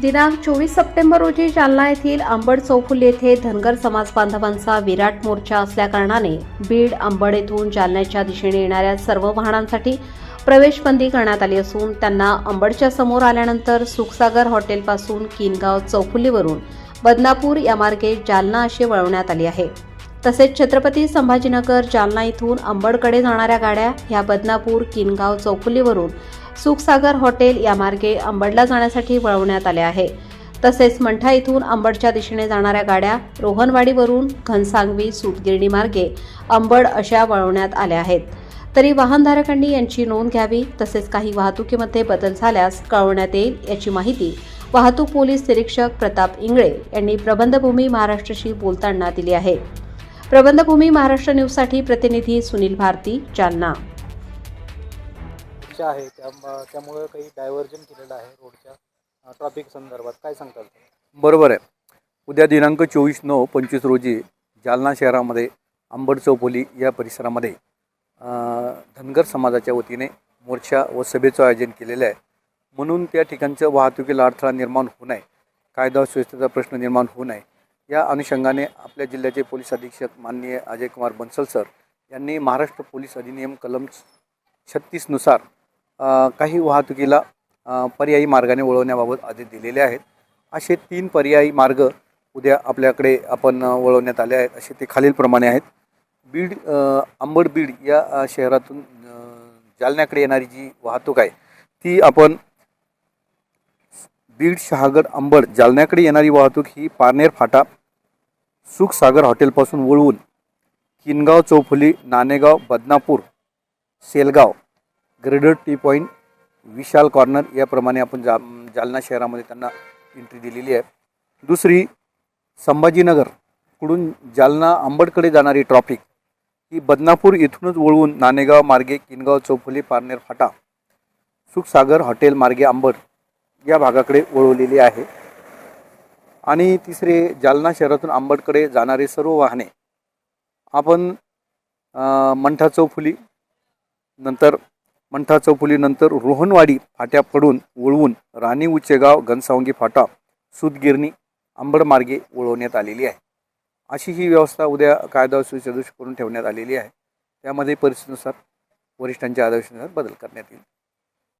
दिनांक चोवीस सप्टेंबर रोजी जालना येथील अंबड चौफुल येथे धनगर समाज बांधवांचा विराट मोर्चा असल्याकारणाने बीड अंबड येथून जालन्याच्या दिशेने येणाऱ्या सर्व वाहनांसाठी प्रवेश बंदी करण्यात आली असून त्यांना अंबडच्या समोर आल्यानंतर सुखसागर हॉटेलपासून किनगाव चौफुलीवरून बदनापूर या मार्गे जालना अशी वळवण्यात आली आहे. तसेच छत्रपती संभाजीनगर जालना इथून अंबडकडे जाणाऱ्या गाड्या ह्या बदनापूर किनगाव चौफुलीवरून सुखसागर हॉटेल या मार्गे अंबडला जाण्यासाठी वळवण्यात आले आहे. तसेच मंठा इथून अंबडच्या दिशेने जाणाऱ्या गाड्या रोहनवाडीवरून घनसांगवी सूतगिरणी मार्गे अंबड अशा वळवण्यात आल्या आहेत. तरी वाहनधारकांनी यांची नोंद घ्यावी तसेच काही वाहतुकीमध्ये बदल झाल्यास कळवण्यात येईल याची माहिती वाहतूक पोलीस निरीक्षक प्रताप इंगळे यांनी प्रबंधभूमी महाराष्ट्राशी बोलताना दिली आहे. प्रबंधभूमी महाराष्ट्र न्यूजसाठी प्रतिनिधी सुनील भारती जालना. समस्या आहे. त्या त्यामुळं काही डायव्हर्जन केलेलं आहे रोडच्या ट्रॅफिक संदर्भात. काय सांगताल बरोबर आहे. उद्या दिनांक चोवीस नऊ पंचवीस रोजी जालना शहरामध्ये आंबड चौफोली या परिसरामध्ये धनगर समाजाच्या वतीने मोर्चा व सभेचं आयोजन केलेलं आहे. म्हणून त्या ठिकाणचं वाहतुकीला अडथळा निर्माण होऊ नये कायदा सुव्यवस्थेचा प्रश्न निर्माण होऊ नये. या अनुषंगाने आपल्या जिल्ह्याचे पोलीस अधीक्षक माननीय अजय कुमार बन्सल सर यांनी महाराष्ट्र पोलीस अधिनियम कलम छत्तीसनुसार काही वाहतुकीला पर्यायी मार्गाने वळवण्याबाबत आदेश दिलेले आहेत. असे तीन पर्यायी मार्ग उद्या आपल्याकडे आपण वळवण्यात आले आहेत. असे ते खालीलप्रमाणे आहेत. बीड आंबड बीड या शहरातून जालन्याकडे येणारी जी वाहतूक आहे ती आपण बीड शहागड अंबड जालन्याकडे येणारी वाहतूक ही पारनेर फाटा सुखसागर हॉटेलपासून वळवून Kingaon चौफुली Nanegaon Badnapur Selgaon grader T point Vishal corner याप्रमाणे आपण जा जालना शहरामध्ये त्यांना एंट्री दिलेली आहे. दुसरी संभाजीनगरकडून जालना आंबडकडे जाणारी ट्रॉफिक ही बदनापूर इथूनच वळवून नाणेगाव मार्गे किनगाव चौफुली पारनेर फाटा सुखसागर हॉटेल मार्गे आंबड या भागाकडे वळवलेली आहे. आणि तिसरे जालना शहरातून आंबडकडे जाणारे सर्व वाहने आपण मंठा चौफुली नंतर मंठा चौफुलीनंतर रोहनवाडी फाट्याकडून वळवून राणी उच्चेगाव घनसावंगी फाटा सूतगिरणी आंबडमार्गे वळवण्यात आलेली आहे. अशी ही व्यवस्था उद्या कायदा सुसदृश करून ठेवण्यात आलेली आहे. त्यामध्ये परिस्थितीनुसार वरिष्ठांच्या आदेशानुसार बदल करण्यात येईल.